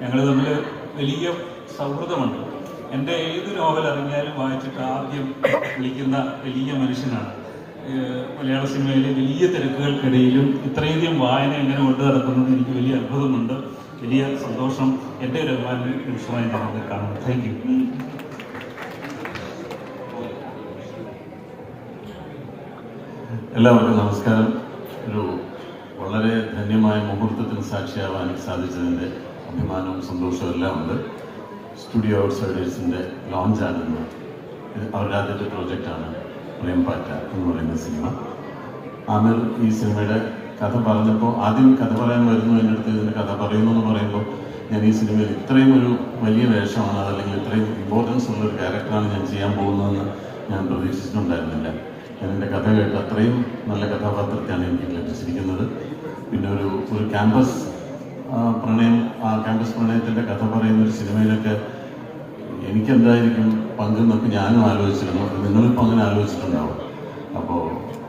ഞങ്ങൾ തമ്മിൽ വലിയ സൗഹൃദമുണ്ട്. എന്റെ ഏത് നോവൽ ഇറങ്ങിയാലും വായിച്ചിട്ട് ആദ്യം വിളിക്കുന്ന വലിയ മനുഷ്യനാണ്. മലയാള സിനിമയിലെ വലിയ തിരക്കുകൾക്കിടയിലും ഇത്രയധികം വായന എങ്ങനെ കൊണ്ടു നടക്കുന്നത് എനിക്ക് വലിയ അത്ഭുതമുണ്ട്. വലിയ സന്തോഷം എന്റെ ഒരു അഭിമാന നിമിഷമായി നമുക്ക് കാണുന്നു. താങ്ക് യു എല്ലാവർക്കും നമസ്കാരം. ഒരു വളരെ ധന്യമായ മുഹൂർത്തത്തിന് സാക്ഷിയാവാൻ സാധിച്ചതിന്റെ അഭിമാനവും സന്തോഷവും എല്ലാം ഉണ്ട്. സ്റ്റുഡിയോ ഔട്ട്സൈഡേഴ്സിന്റെ ഇത് അവരുടെ ആദ്യത്തെ പ്രോജക്റ്റാണ് പ്രേംപാറ്റ എന്ന് പറയുന്ന സിനിമ ആമിർ ഈ സിനിമയുടെ കഥ പറഞ്ഞപ്പോൾ ആദ്യം കഥ പറയാൻ വരുന്നു എന്റെ അടുത്ത് ഇതിന്റെ കഥ പറയുന്നു എന്ന് പറയുമ്പോൾ ഞാൻ ഈ സിനിമയിൽ ഇത്രയും ഒരു വലിയ വേഷമാണ് അതല്ലെങ്കിൽ ഇത്രയും ഇമ്പോർട്ടൻസ് ഉള്ള ഒരു ക്യാരക്ടറാണ് ഞാൻ ചെയ്യാൻ പോകുന്നതെന്ന് ഞാൻ പ്രതീക്ഷിച്ചിട്ടുണ്ടായിരുന്നില്ല. ഞാൻ എന്റെ കഥ കേട്ട് അത്രയും നല്ല കഥാപാത്രത്തെയാണ് എനിക്ക് ലഭിച്ചിരിക്കുന്നത്. പിന്നെ ഒരു ഒരു ക്യാമ്പസ് പ്രണയം ക്യാമ്പസ് പ്രണയത്തിന്റെ കഥ പറയുന്ന ഒരു സിനിമയിലൊക്കെ എനിക്കെന്തായിരിക്കും പങ്കെന്നൊക്കെ ഞാനും ആലോചിച്ചിരുന്നു. നിങ്ങളിപ്പോൾ അങ്ങനെ ആലോചിച്ചിട്ടുണ്ടാവും. അപ്പോൾ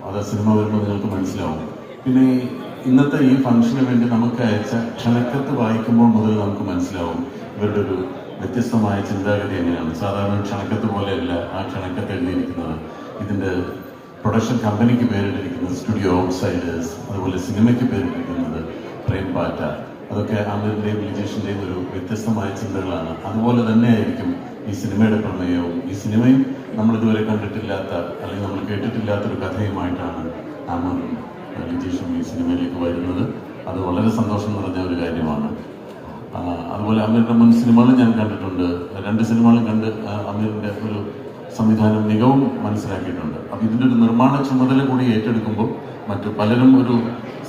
അത് സിനിമ വരുമ്പോൾ നിങ്ങൾക്ക് മനസ്സിലാവും. പിന്നെ ഇന്നത്തെ ഈ ഫംഗ്ഷന് വേണ്ടി നമുക്ക് അയച്ച ക്ഷണക്കത്ത് വായിക്കുമ്പോൾ മുതൽ നമുക്ക് മനസ്സിലാവും ഇവരുടെ ഒരു വ്യത്യസ്തമായ ചിന്താഗതി എങ്ങനെയാണ്. സാധാരണ ക്ഷണക്കത്ത് പോലെയല്ല ആ ക്ഷണക്കത്ത് എഴുതിയിരിക്കുന്നത്. ഇതിന്റെ പ്രൊഡക്ഷൻ കമ്പനിക്ക് പേരിട്ടിരിക്കുന്നത് സ്റ്റുഡിയോ ഔട്ട്സൈഡേഴ്സ് അതുപോലെ സിനിമയ്ക്ക് പേരിട്ടിരിക്കുന്നത് പ്രേം പാറ്റ. അതൊക്കെ അമീറിന്റെയും ലിജേഷിന്റെയും ഒരു വ്യത്യസ്തമായ ചിന്തകളാണ്. അതുപോലെ തന്നെയായിരിക്കും ഈ സിനിമയുടെ പ്രമേയവും ഈ സിനിമയും നമ്മൾ ഇതുവരെ കണ്ടിട്ടില്ലാത്ത അല്ലെങ്കിൽ നമ്മൾ കേട്ടിട്ടില്ലാത്തൊരു കഥയുമായിട്ടാണ് അമീറും ലിജേഷും ഈ സിനിമയിലേക്ക് വരുന്നത്. അത് വളരെ സന്തോഷം നിറഞ്ഞ ഒരു കാര്യമാണ്. അതുപോലെ അമീറിന്റെ മുൻ സിനിമകളും ഞാൻ കണ്ടിട്ടുണ്ട്. രണ്ട് സിനിമകളും കണ്ട് അമീറിന്റെ ഒരു സംവിധാനം മികവും മനസ്സിലാക്കിയിട്ടുണ്ട്. അപ്പം ഇതിന്റെ ഒരു നിർമ്മാണ ചുമതല കൂടി ഏറ്റെടുക്കുമ്പോൾ മറ്റു പലരും ഒരു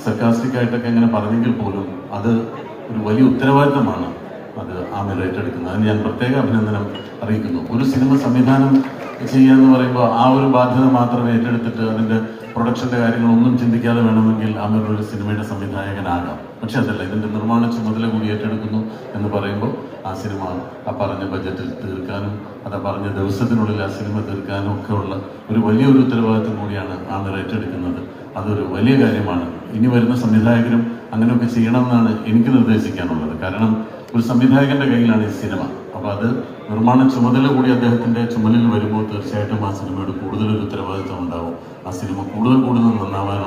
സർക്കാസ്റ്റിക് ആയിട്ടൊക്കെ ഇങ്ങനെ പറഞ്ഞെങ്കിൽ പോലും അത് ഒരു വലിയ ഉത്തരവാദിത്തമാണ് അത് ആമിർ ഏറ്റെടുക്കുന്നത്. അതിന് ഞാൻ പ്രത്യേക അഭിനന്ദനം അറിയിക്കുന്നു. ഒരു സിനിമ സംവിധാനം ചെയ്യുക എന്ന് പറയുമ്പോൾ ആ ഒരു ബാധ്യത മാത്രമേ ഏറ്റെടുത്തിട്ട് അതിന്റെ പ്രൊഡക്ഷന്റെ കാര്യങ്ങളൊന്നും ചിന്തിക്കാതെ വേണമെങ്കിൽ ആമിർ ഒരു സിനിമയുടെ സംവിധായകനാകാം. പക്ഷെ അതല്ല ഇതിന്റെ നിർമ്മാണ ചുമതല കൂടി ഏറ്റെടുക്കുന്നു എന്ന് പറയുമ്പോൾ ആ സിനിമ ആ പറഞ്ഞ ബജറ്റിൽ തീർക്കാനും അത് പറഞ്ഞ ദിവസത്തിനുള്ളിൽ ആ സിനിമ തീർക്കാനും ഒക്കെ ഉള്ള ഒരു വലിയൊരു ഉത്തരവാദിത്വം കൂടിയാണ് ആമിർ ഏറ്റെടുക്കുന്നത്. അതൊരു വലിയ കാര്യമാണ്. ഇനി വരുന്ന സംവിധായകരും അങ്ങനെയൊക്കെ ചെയ്യണമെന്നാണ് എനിക്ക് നിർദ്ദേശിക്കാനുള്ളത്. കാരണം ഒരു സംവിധായകന്റെ കയ്യിലാണ് ഈ സിനിമ. അപ്പോൾ അത് നിർമ്മാണ ചുമതല കൂടി അദ്ദേഹത്തിന്റെ ചുമലിൽ വരുമ്പോൾ തീർച്ചയായിട്ടും ആ സിനിമയുടെ കൂടുതലൊരു ഉത്തരവാദിത്വം ഉണ്ടാവും. ആ സിനിമ കൂടുതൽ കൂടുതൽ നന്നാവാൻ